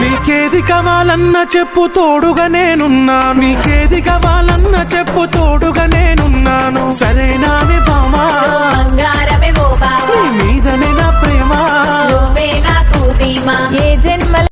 నీకేది కావాలన్నా చెప్పు తోడుగా నేనున్నా. నీకేది కావాలన్నా చెప్పు తోడుగా నేనున్నాను. సరేనానే బామా మీదనే నా ప్రేమ. ఏ